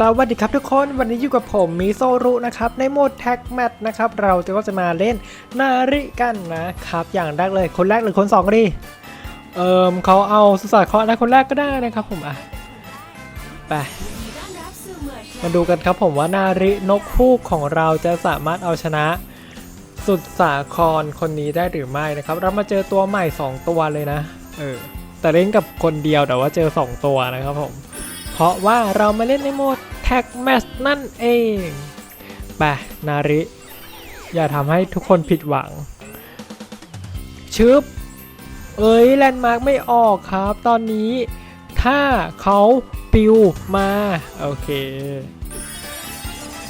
สวัสดีครับทุกคนวันนี้อยู่กับผมมิโซรุนะครับในโหมดแท็กแมทนะครับเราจะก็จะมาเล่นนาริกันนะครับอย่างแรกเลยคนแรกหรือคนสองก็ดีเอิมเขาเอาสุสานเคราะห์นะคนแรกก็ได้นะครับผมอะไปมาดูกันครับผมว่านารินกฮูกของเราจะสามารถเอาชนะ สุดสาครคนนี้ได้หรือไม่นะครับเรามาเจอตัวใหม่ 2 ตัวเลยนะเออแต่เล่นกับคนเดียวแต่ว่าเจอ 2 ตัวนะครับผม เพราะว่าเรามาเล่นในโหมดแท็กแมชนั่นเองไปนาริ อย่าทำให้ทุกคนผิดหวัง ชึบ เอ้ยแลนด์มาร์กไม่ออกครับ ตอนนี้ ถ้าเขาปิวมา โอเค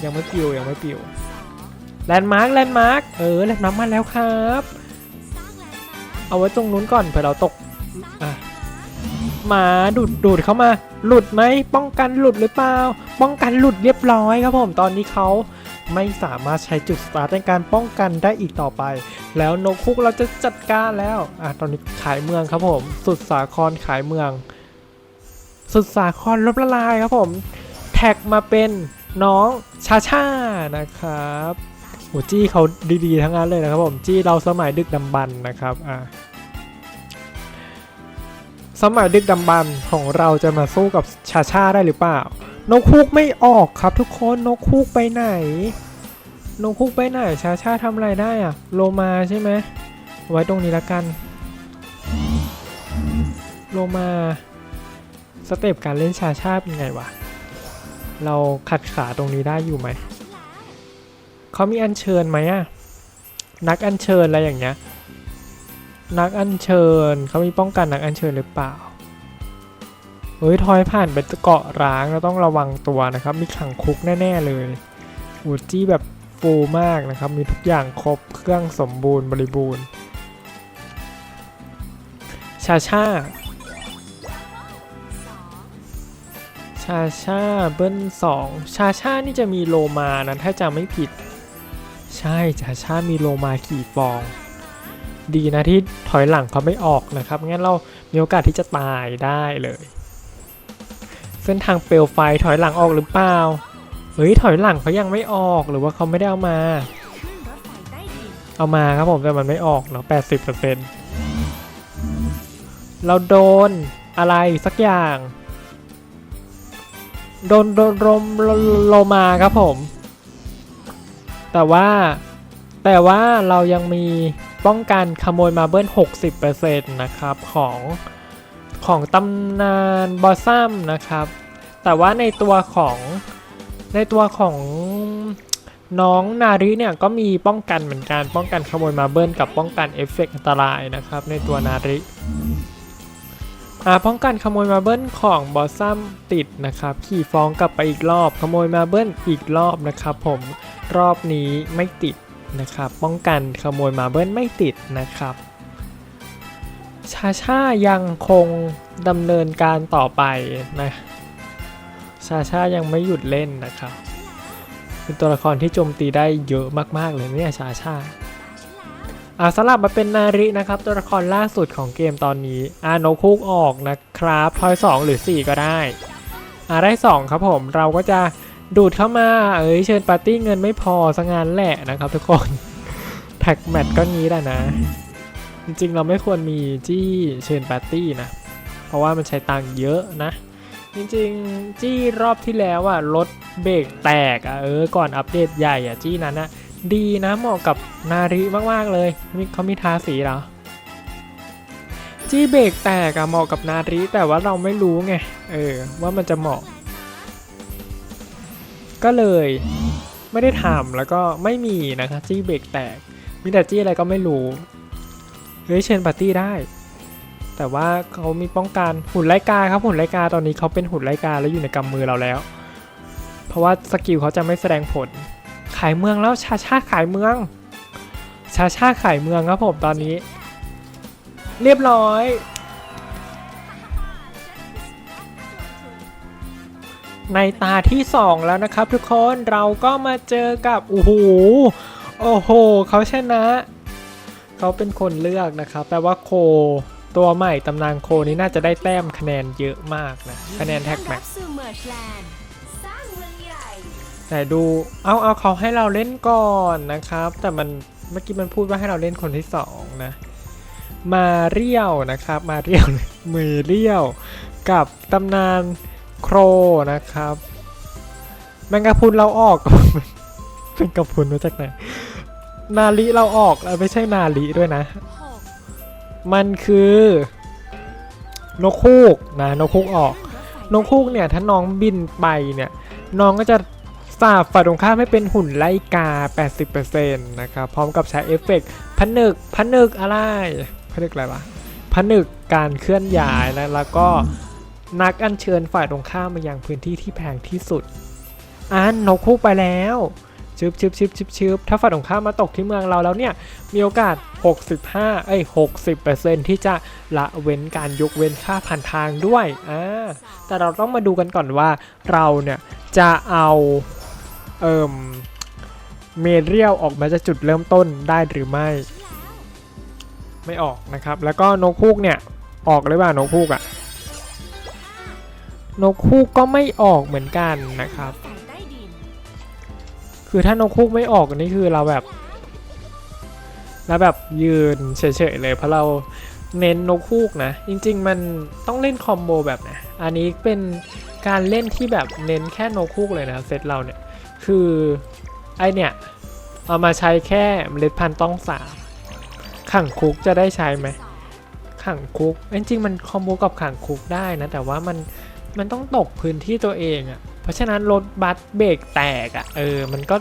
ยังไม่ปิวยังไม่ปิวแลนด์มาร์กแลนด์มาร์กเออแลนด์มาร์กมาแล้วครับ เอาไว้ตรงนู้นก่อนเผื่อเราตกอะ หมาดูดดูดเข้ามา หลุดไหมป้องกันหลุดหรือเปล่า ป้องกันหลุดเรียบร้อยครับผมตอนนี้เขาไม่สามารถใช้จุดสตาร์ทในการป้องกันได้อีกต่อไป แล้วนกคุกเราจะจัดการแล้วอะตอนนี้ขายเมืองครับผม สุดสาครขายเมือง สุดสาครลบละลายครับผม แท็กมาเป็นน้องชาชานะครับโอ้จี้เขาดีๆทั้งนั้นเลยนะครับผม จี้เราสมัยดึกดำบรรพ์นะครับอะ สมัยดึกดำบรรพ์ของเราจะมาสู้กับชาชาได้หรือเปล่า นกคูกไม่ออกครับทุกคนนกคูกไปไหน นกคูกไปไหนชาชาทำอะไรได้อะโลมาใช่ไหมไว้ตรงนี้ละกัน โลมาสเต็ปการเล่นชาชาเป็นไงวะ เราขัดขาตรงนี้ได้อยู่ไหมเขามีอัญเชิญไหมอะนักอัญเชิญอะไรอย่างเงี้ย นักอัญเชิญเขามีป้องกันนักอัญเชิญหรือเปล่าเฮ้ยทอยผ่านไปเกาะร้างเราต้องระวังตัวนะครับ มีขังคุกแน่ ๆ เลยอูจี้แบบฟูลมากนะครับ มีทุกอย่างครบเครื่องสมบูรณ์บริบูรณ์ ชาชาชาชาเบิ้ลสองชาชานี่จะมีโลมานะถ้าจำไม่ผิด ใช่ชาชามีโลมาขี่ฟอง ดีนะที่ถอยหลังเขาไม่ออกนะครับงั้นเรามีโอกาสที่จะตายได้เลย เส้นทางเปลวไฟถอยหลังออกหรือเปล่าเฮ้ยถอยหลังเขายังไม่ออกหรือว่าเขาไม่ได้เอามา เอามาครับผมแต่มันไม่ออกเนาะ80%เราโดนอะไรสักอย่าง โดนโดนลมโลมาครับผม แต่ว่าแต่ว่าเรายังมี ป้องกันขโมยมาเบิ้ล60%นะครับของของตำนานบอสซัมนะครับ แต่ว่าในตัวของในตัวของน้องนาริเนี่ยก็มีป้องกันเหมือนกันป้องกันขโมยมาเบิ้ลกับป้องกันเอฟเฟกต์อันตรายนะครับในตัวนาริป้องกันขโมยมาเบิ้ลของบอสซัมติดนะครับ ขี่ฟองกลับไปอีกรอบขโมยมาเบิ้ลอีกรอบนะครับ ผมรอบนี้ไม่ติด นะครับ ป้องกันขโมยมาเบิ้ลไม่ติดนะครับชาชายังคงดำเนินการต่อไปนะชาชายังไม่หยุดเล่นนะครับ เป็นตัวละครที่โจมตีได้เยอะมาก ๆ เลยเนี่ยชาชาอ่าสลับมาเป็นนารินะครับ ตัวละครล่าสุดของเกมตอนนี้อ่าโนคุกออกนะครับทอย 2 หรือ 4 ก็ได้อ่าได้ 2 ครับผมเราก็จะ ดูดเข้ามา เอ้ยเชิญปาร์ตี้เงินไม่พอสังงานแหละนะครับทุกคน แท็กแมทก็งี้แหละนะ จริงๆเราไม่ควรมีจี้เชิญปาร์ตี้นะ เพราะว่ามันใช้ตังค์เยอะนะ จริงๆ จี้รอบที่แล้วอะรถเบรกแตกอะเออก่อนอัปเดตใหญ่อะจี้นั้นอะดีนะเหมาะกับนาริมากๆเลยเขามีทาสีเหรอจี้เบรกแตกอะเหมาะกับนาริแต่ว่าเราไม่รู้ไงเออว่ามันจะเหมาะ ก็เลยไม่ได้ทำแล้วก็ไม่มีนะคะจี้เบรกแตก มีแต่จี้อะไรก็ไม่รู้เฮ้ยเชนปาร์ตี้ได้ แต่ว่าเขามีป้องกันหุ่นไลกาครับหุ่นไลกาตอนนี้เขาเป็นหุ่นไลกาแล้วอยู่ในกำมือเราแล้ว เพราะว่าสกิลเขาจะไม่แสดงผล ขายเมืองแล้วชาชาขายเมือง ชาชาขายเมืองครับผมตอนนี้ เรียบร้อย ในตาที่ 2 แล้วนะครับ ทุกคนเราก็มาเจอกับโอ้โหโอ้โหเขาชนะ เขาเป็นคนเลือกนะครับแปลว่าโค ตัวใหม่ตำนานโคนี้น่าจะได้แต้มคะแนนเยอะมากนะคะแนนแท็กแม็กสู่เมอร์ชแลนด์สร้างเมืองใหญ่ไหนดูเอาเอาเขาให้เราเล่นก่อนนะครับ แต่มันเมื่อกี้มันพูดว่าให้เราเล่นคนที่สองนะ มาเรียวนะครับ มาเรียวมือเรียวกับตำนาน โครนะครับแมงกะพรุนเราออกแมงกะพรุนมาจากไหนนาลีเราออกเออไม่ใช่นาลีด้วยนะ มันคือนกคูกนะนกคูกออกนกคูกเนี่ยถ้าน้องบินไปเนี่ยน้องก็จะสาบฝ่ายตรงข้ามให้เป็นหุ่นไล่กา 80%นะครับพร้อมกับใช้เอฟเฟกต์ผนึกผนึกอะไรผนึกอะไรวะผนึกการเคลื่อนย้ายแล้วแล้วก็ นักอัญเชิญฝ่ายตรงข้ามมายังพื้นที่ที่แพงที่สุดอ่านนกคูกไปแล้วชึบชึบชึบชึบชึบถ้าฝ่ายตรงข้ามมาตกที่เมืองเราแล้วเนี่ย มีโอกาส 65 เอ้ย 60 ที่จะละเว้นการยกเว้นค่าผ่านทางด้วยอ่าแต่เราต้องมาดูกันก่อนว่าเราเนี่ย จะเอาเอ่มเมเรียลออกมาจากจุดเริ่มต้นได้หรือไม่ ไม่ออกนะครับ แล้วก็นกคูกเนี่ย ออกหรือเปล่านกคูกอะ นกคูกก็ไม่ออกเหมือนกันนะครับ คือถ้านกคูกไม่ออกนี่คือเราแบบแล้วแบบยืนเฉยๆเลยเพราะเราเน้นนกคูกนะ จริง ๆ มันต้องเล่นคอมโบแบบนะอันนี้เป็นการเล่นที่แบบเน้นแค่นกคูกเลยนะเซตเราเนี่ยคือไอเนี่ยเอามาใช้แค่เมล็ดพันธุ์ต้องสาขังคุกจะได้ใช้ไหมขังคุกจริงๆมันคอมโบกับขังคุกได้นะแต่ว่ามัน มันต้องตกพื้นที่ตัวเองอะ่ะ เพราะฉะนั้นรถบัสเบรกแตกอะ่ะ เออ มันก็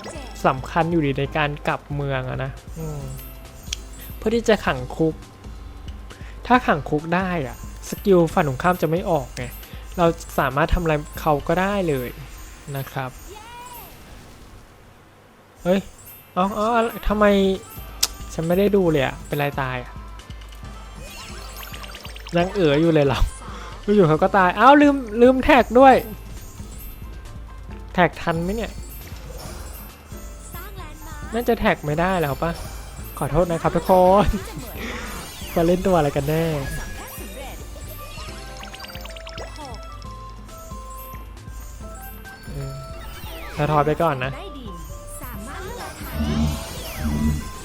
สำคัญอยู่ดีในการกลับเมืองอะนะเพื่อที่จะขังคุก ถ้าขังคุกได้อะ่ะ สกิลฝั่งตรงข้ามจะไม่ออกไง เราสามารถทำอะไรเขาก็ได้เลยนะครับ เฮ้ยเอ๋ออ๋อทำไมฉันไม่ได้ดูเลยอะเป็นไรตายอะยังเอ๋ออยู่เลยเรา อยู่เขาก็ตาย อ้าวลืมลืมแท็กด้วย แท็กทันไหมเนี่ย น่าจะแท็กไม่ได้แล้วปะขอโทษนะครับทุกคนมาเล่นตัวอะไรกันแน่ถอยไปก่อนนะ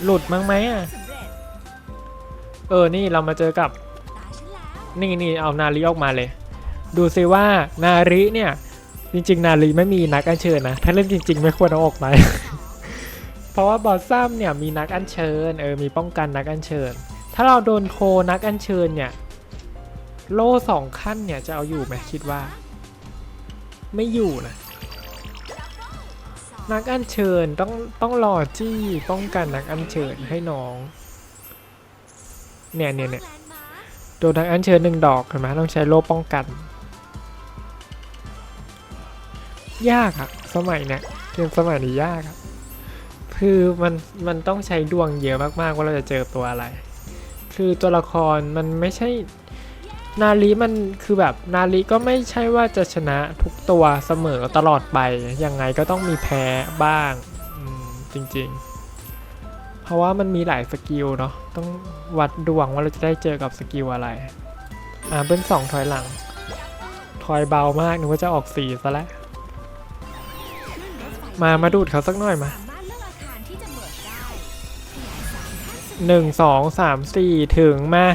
หลุดมั้งไหมอะ เออ นี่เรามาเจอกับ นี่นี่เอานารีออกมาเลย ดูซิว่านารีเนี่ยจริง ๆ นารีไม่มีนักอัญเชิญนะ ถ้าเล่นจริง ๆ ไม่ควรเอาออกไปเพราะว่าบอสซัมเนี่ยมีนักอัญเชิญเออมีป้องกันนักอัญเชิญ ถ้าเราโดนโคนักอัญเชิญเนี่ย โล่สองขั้นเนี่ยจะเอาอยู่ไหมคิดว่า ไม่อยู่นะ นักอัญเชิญต้องต้องรอจี้ป้องกันนักอัญเชิญให้น้อง เนี่ยเนี่ยเนี่ย โดนนักอัญเชิญหนึ่งดอกเห็นไหมต้องใช้โล่ป้องกัน ยากอะสมัยเนี้ยเกมสมัยนี้ยากอะคือมันมันต้องใช้ดวงเยอะมากๆว่าเราจะเจอตัวอะไร คือตัวละครมันไม่ใช่นาลีมันคือแบบนาลีก็ไม่ใช่ว่าจะชนะทุกตัวเสมอตลอดไปยังไงก็ต้องมีแพ้บ้างจริง ๆ เพราะว่ามันมีหลายสกิลเนาะต้องวัดดวงว่าเราจะได้เจอกับสกิลอะไรอ่าเป็นสองถอยหลัง ถอยเบามากนึกว่าจะออกสีซะแล้วมามาดูดเขาสักหน่อยมาหมือนได้ขยายสามขั้นสุดหนึ่งสองสามสี่ถึงมา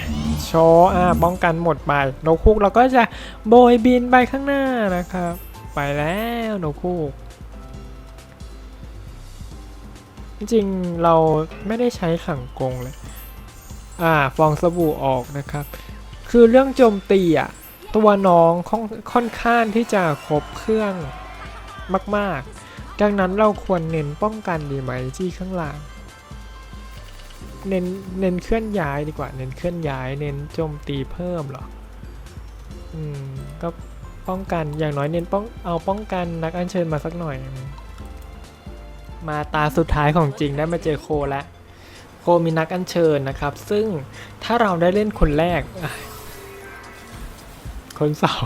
โชว์อ่าป้องกันหมดไปนกคูกเราก็จะโบยบินไปข้างหน้านะครับ ไปแล้วนกคูก จริงๆเราไม่ได้ใช้ขังกงเลย อ่าฟองสบู่ออกนะครับ คือเรื่องโจมตีอะตัวน้องค่อนค่อนข้างที่จะครบเครื่องมาก ๆ ดังนั้นเราควรเน้นป้องกันดีไหมที่ข้างหลังเน้นเน้นเคลื่อนย้ายดีกว่า เน้นเคลื่อนย้าย เน้นโจมตีเพิ่มหรอ อืม ก็ป้องกันอย่างน้อยเน้นป้องเอาป้องกันนักอัญเชิญมาสักหน่อย มาตาสุดท้ายของจริงได้มาเจอโคแล้วโคมีนักอัญเชิญนะครับ ซึ่งถ้าเราได้เล่นคนแรก คนสอง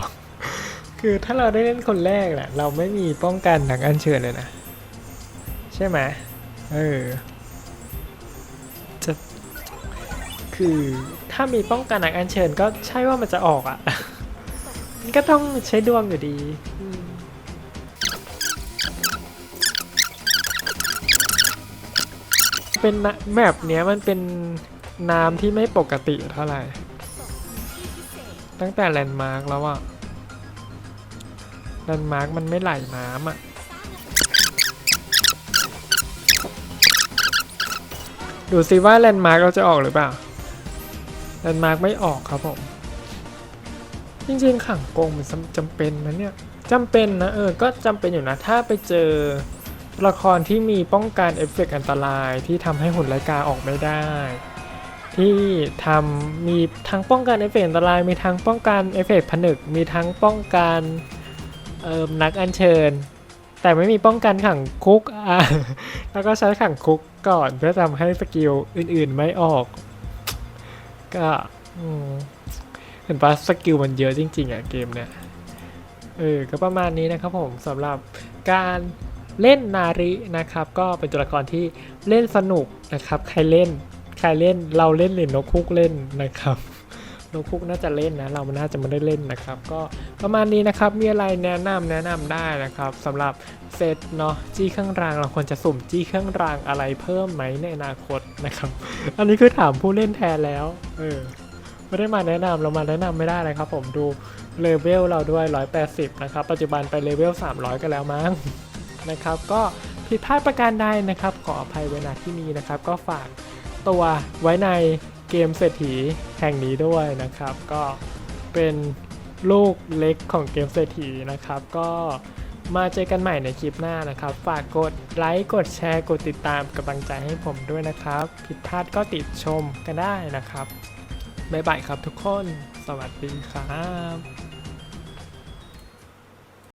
คือถ้าเราได้เล่นคนแรกแหละเราไม่มีป้องกันนักอัญเชิญเลยนะ ใช่ไหมเออจะคือถ้ามีป้องกันนักอัญเชิญก็ใช่ว่ามันจะออกอะ่ะ ก็ต้องใช้ดวงอยู่ดี เป็นแมปเนี้ยมันเป็นน้ำที่ไม่ปกติเท่าไหร่ ตั้งแต่แลนด์มาร์กแล้วอะแลนด์มาร์กมันไม่ไหลน้ำอะดูซิว่าแลนด์มาร์กเราจะออกหรือเปล่าแลนด์มาร์กไม่ออกครับผม จริงๆขังกงมันจำจำเป็นนะเนี่ยจำเป็นนะเออ ก็จำเป็นอยู่นะ ถ้าไปเจอ ละครที่มีป้องกันเอฟเฟกต์อันตรายที่ทำให้หุ่นไลกาออกไม่ได้ ที่ทำมีทั้งป้องกันเอฟเฟกต์อันตราย มีทั้งป้องกันเอฟเฟกต์ผนึก มีทั้งป้องกันเอ่อนักอัญเชิญ แต่ไม่มีป้องกันขังคุกอะแล้วก็ใช้ขังคุกก่อนเพื่อทำให้สกิลอื่นๆไม่ออก ก็เห็นปะสกิลมันเยอะจริงๆอะเกมเนี่ยเออก็ประมาณนี้นะครับผมสำหรับการ เล่นนารินะครับ ก็เป็นตัวละครที่เล่นสนุกนะครับ ใครเล่น ใครเล่นเราเล่นหรือนกคุกเล่นนะครับนกคุกน่าจะเล่นนะ เราน่าจะไม่ได้เล่นนะครับ ก็ประมาณนี้นะครับ มีอะไรแนะนำแนะนำได้นะครับสำหรับเซตเนาะจี้เครื่องรางเราควรจะสุ่มจี้เครื่องรางอะไรเพิ่มไหมในอนาคตนะครับ อันนี้คือถามผู้เล่นแทนแล้ว เออไม่ได้มาแนะนำเรามาแนะนำไม่ได้เลยครับ ผมดูเลเวลเราด้วย 180 นะครับ ปัจจุบันไปเลเวล300 กันแล้วมั้ง นะครับ ก็ผิดพลาดประการใดนะครับ ขออภัยไว้ณที่นี้นะครับ ก็ฝากตัวไว้ในเกมเศรษฐีแห่งนี้ด้วยนะครับ ก็เป็นลูกเล็กของเกมเศรษฐีนะครับ ก็มาเจอกันใหม่ในคลิปหน้านะครับ ฝากกดไลค์กดแชร์กดติดตามกำลังใจให้ผมด้วยนะครับ ผิดพลาดก็ติดชมกันได้นะครับบ๊ายบายครับทุกคน สวัสดีครับ